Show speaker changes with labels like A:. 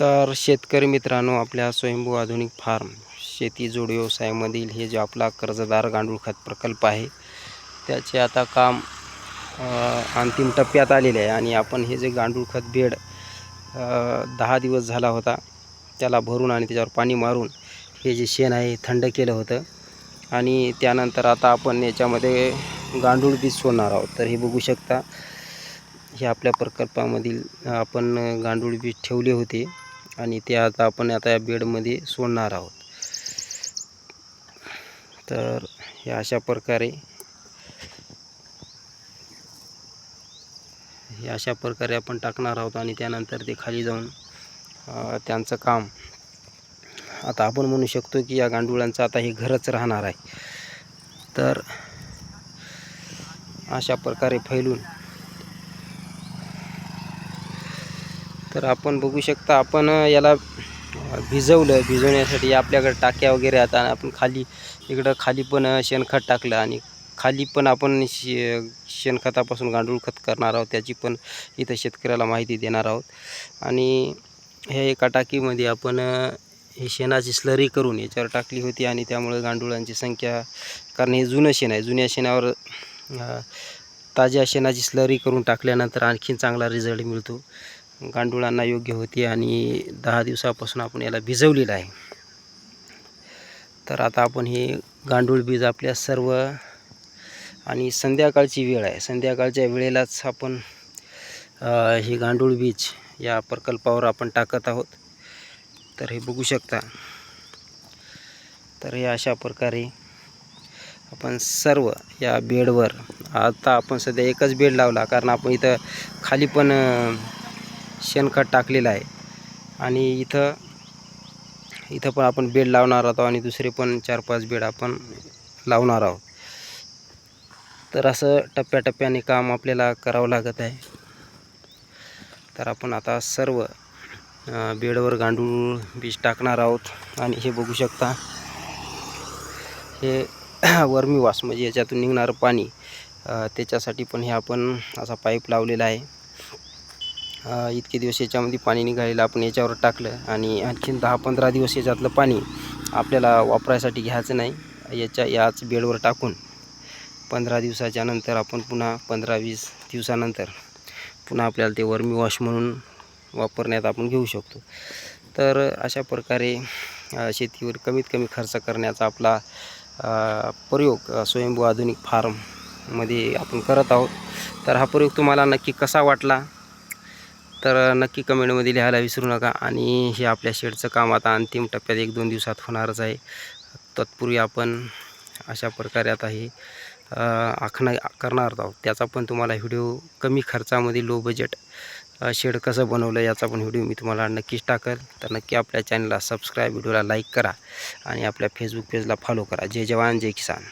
A: तर शेतकरी मित्रांनो आपल्या स्वयंभू आधुनिक फार्म शेती जोड व्यवसायामधील हे जे आपला कर्जदार गांडूळ खत प्रकल्प आहे त्याचे आता काम अंतिम टप्प्यात आलेले आहे आणि आपण हे जे गांडूळ खत बेड दहा दिवस झाला होता त्याला भरून आणि त्याच्यावर पाणी मारून हे जे शेण आहे थंड केलं होतं आणि त्यानंतर आता आपण याच्यामध्ये गांडूळ बीज सोडणार आहोत. तर हे बघू शकता हे आपल्या प्रकल्पामधील आपण गांडूळ बीज ठेवले होते. आणि ते आता आपण आता या बेडमध्ये सोडणार आहोत. तर हे अशा प्रकारे हे अशा प्रकारे आपण टाकणार आहोत आणि त्यानंतर ते खाली जाऊन त्यांचं काम. आता आपण म्हणू शकतो की या गांडुळांचं आता हे घरच राहणार आहे. तर अशा प्रकारे फैलून तर आपण बघू शकता आपण याला भिजवलं. भिजवण्यासाठी आपल्याकडे टाक्या वगैरे आता आपण खाली इकडं खाली पण शेणखत टाकलं आणि खाली पण आपण शे शेणखतापासून गांडूळ खत करणार आहोत. त्याची पण इथं शेतकऱ्याला माहिती देणार आहोत. आणि ह्या एका टाकीमध्ये आपण हे शेणाची स्लरी करून याच्यावर टाकली होती आणि त्यामुळे गांडुळांची संख्या कारण हे जुनं शेण आहे. जुन्या शेणावर ताज्या शेणाची स्लरी करून टाकल्यानंतर आणखीन चांगला रिझल्ट मिळतो. गांडुळांना योग्य होती आणि दहा दिवसापासून आपण याला भिजवलेलं आहे. तर आता आपण हे गांडूळ बीज आपल्या सर्व आणि संध्याकाळची वेळ आहे. संध्याकाळच्या वेळेलाच आपण हे गांडूळ बीज या प्रकल्पावर आपण टाकत आहोत. तर हे बघू शकता. तर हे अशा प्रकारे आपण सर्व या बेडवर आता आपण सध्या एकच बेड लावला कारण आपण इथं खाली पण शेणखत टाकलेलं आहे. आणि इथं इथं पण आपण बेड लावणार आहोत आणि दुसरे पण चार पाच बेड आपण लावणार आहोत. तर असं टप्प्याटप्प्याने काम आपल्याला करावं लागत आहे. तर आपण आता सर्व बेडवर गांडूळ बीज टाकणार आहोत. आणि हे बघू शकता हे वर्मी वास म्हणजे याच्यातून निघणारं पाणी त्याच्यासाठी पण हे आपण असा पाईप लावलेला आहे. इतके दिवस याच्यामध्ये पाणी निघालेलं आपण याच्यावर टाकलं आणि आणखीन दहा पंधरा दिवस याच्यातलं पाणी आपल्याला वापरायसाठी घ्यायचं नाही. याच्या याच बेडवर टाकून पंधरा दिवसाच्या नंतर आपण पुन्हा पंधरा वीस दिवसानंतर पुन्हा आपल्याला ते वर्मी वॉश म्हणून वापरण्यात आपण घेऊ शकतो. तर अशा प्रकारे शेतीवर कमीत कमी खर्च करण्याचा आपला प्रयोग स्वयंभू आधुनिक फार्ममध्ये आपण करत आहोत. तर हा प्रयोग तुम्हाला नक्की कसा वाटला? तर नक्की कमेंटमध्ये लिहायला विसरू नका. आणि हे आपल्या शेडचं काम आता अंतिम टप्प्यात एक दोन दिवसात होणारच आहे. तत्पूर्वी आपण अशा प्रकारे आता हे आखणा करणार आहोत. त्याचा पण तुम्हाला व्हिडिओ कमी खर्चामध्ये लो बजेट शेड कसं बनवलं याचा पण व्हिडिओ मी तुम्हाला नक्कीच टाकेल. तर नक्की आपल्या चॅनलला सबस्क्राईब व्हिडिओला लाईक करा आणि आपल्या फेसबुक पेजला फॉलो करा. जय जवान जय किसान.